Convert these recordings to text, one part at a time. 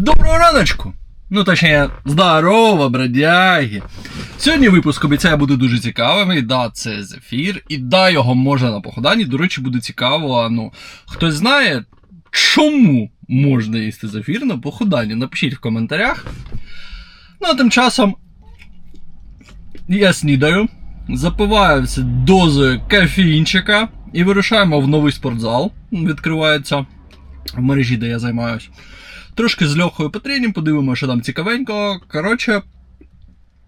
Доброго раночку! Ну, точніше, здорово, бродяги! Сьогодні випуск обіцяє буде дуже цікавим. І да, це зефір, і да, його можна на походанні. До речі, буде цікаво. Ну, хтось знає, чому можна їсти зефір на походанні? Напишіть в коментарях. Ну, а тим часом я снідаю, запиваю це дозою кофеїнчика і вирушаємо в новий спортзал. Відкривається в мережі, де я займаюсь. Трошки з Льохою потренім, подивимося, що там цікавенько. Коротше,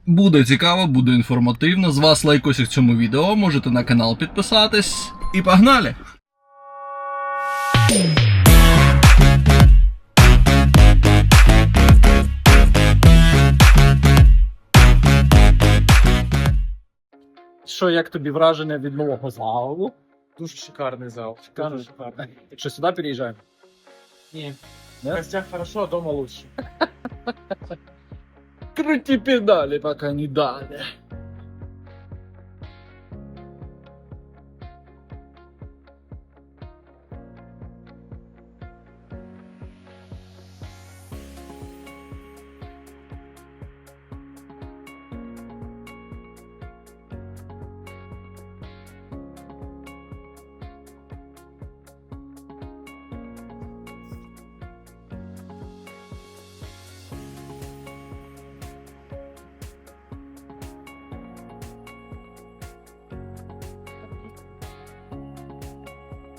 буде цікаво, буде інформативно. З вас лайкосик цьому відео, можете на канал підписатись. І погнали! Що, як тобі враження від нового залу? Дуже шикарний зал. Шикарно, Дуже шикарний. Що сюди переїжджаємо? Ні. В Да? гостях хорошо, а дома лучше. Крути педали, пока не дали.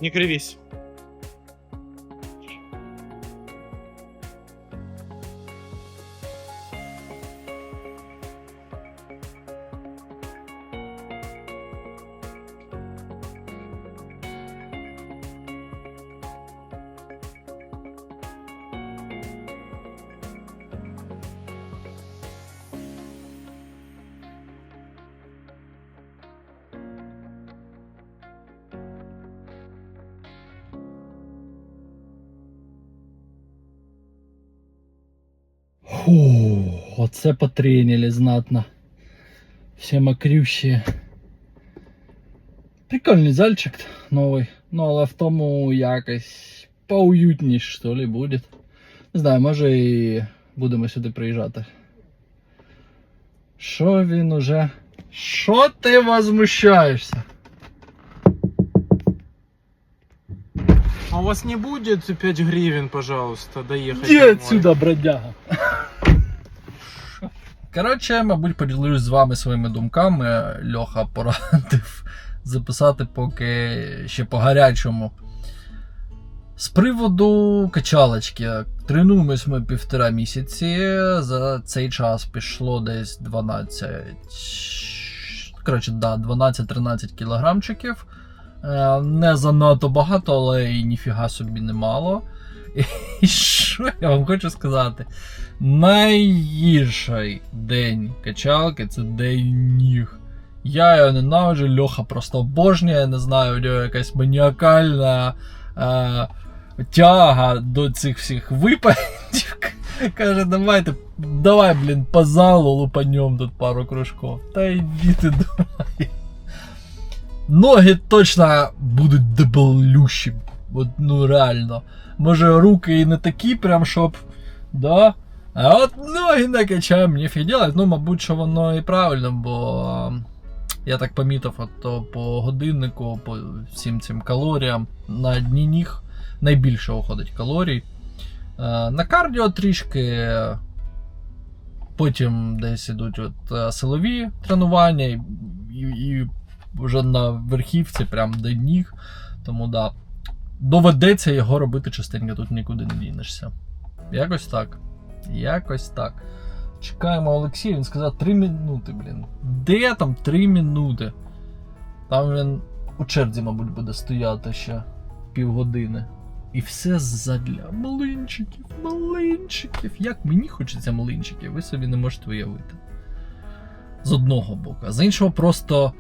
Не кривись. Фу, оце потренили знатно. Все мокрющие. Прикольний зальчик новий. Ну, але в тому якось поуютніше, що ли, буде. Не знаю, може і будемо сюди приїжджати. Що він уже? Що ти возмущаєшся? А у вас не будет 5 гривен, пожалуйста, доехать Іди домой? отсюда, бродяга. Коротше, мабуть, поділюсь з вами своїми думками. Льоха порадив записати поки ще по гарячому. З приводу качалочки. Тренуємось ми півтора місяці. За цей час пішло десь 12. Коротше, да, 12-13 кілограмчиків. Е, Не занадто багато, але і ніфіга собі немало. І що я вам хочу сказати? Найгірший день качалки це день ніг. Я його ненавиджу, Льоха просто обожнює, я не знаю, у нього якась маніакальна е, тяга до цих всіх випадів. Каже, давайте, давай, блін, по залу лупанем тут пару кружков. Та йди ти давай. Ноги точно будуть дебелющі. От, ну реально. Може руки і не такі, прям щоб. Да? А от ноги накачаємо, мені фіг делать. Ну, мабуть, що воно і правильно, бо я так помітив, от, то по годиннику, по всім цим калоріям на дні ніг найбільше уходить калорій. На кардіо трішки. Потім десь ідуть от, силові тренування, і, і вже на верхівці, прям до ніг. Тому да, доведеться його робити частенько, тут нікуди не дінешся. Якось так. Якось так. Чекаємо Олексія, він сказав 3 минути, блін. Де там 3 минути? Там він у черзі, мабуть, буде стояти ще півгодини. І все задля млинчиків, млинчиків. Як мені хочеться млинчиків, ви собі не можете уявити. З одного боку. А з іншого просто.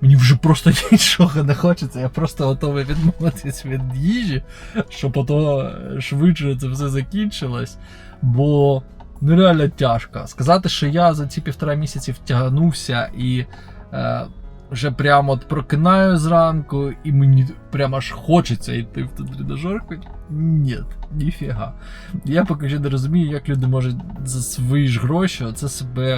Мені вже просто нічого не хочеться, я просто готовий відмовитись від їжі, щоб ото швидше це все закінчилось. Бо ну реально тяжко. Сказати, що я за ці півтора місяці втягнувся і е, вже прямо от прокинаю зранку, і мені прямо аж хочеться йти в ту тренажерку. Ні, ніфіга. Я поки що не розумію, як люди можуть за свої ж гроші оце себе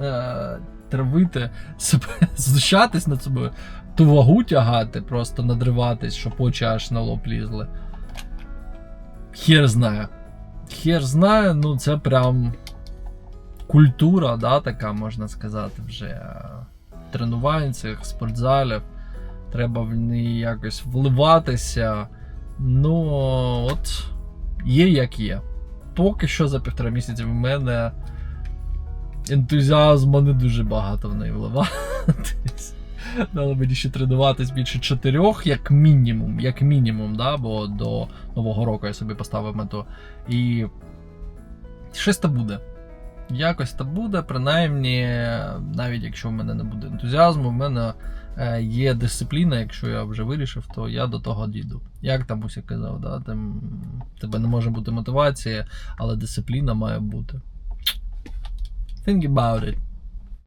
е, травити, себе знущатись над собою, ту вагу тягати, просто надриватись, щоб очі аж на лоб лізли. Хер знає. Хер знає, ну це прям культура, да, така можна сказати, вже тренувань цих спортзалів. Треба в неї якось вливатися. Ну, от є як є. Поки що за півтора місяці в мене ентузіазму не дуже багато в неї вливатись. Дали мені ще тренуватись більше чотирьох, як мінімум, як мінімум, да, бо до Нового року я собі поставив мету. І щось та буде. Якось та буде, принаймні, навіть якщо в мене не буде ентузіазму, в мене е, є дисципліна, якщо я вже вирішив, то я до того дійду. Як там Уся казав, да? там, тебе не може бути мотивації, але дисципліна має бути. Think about it.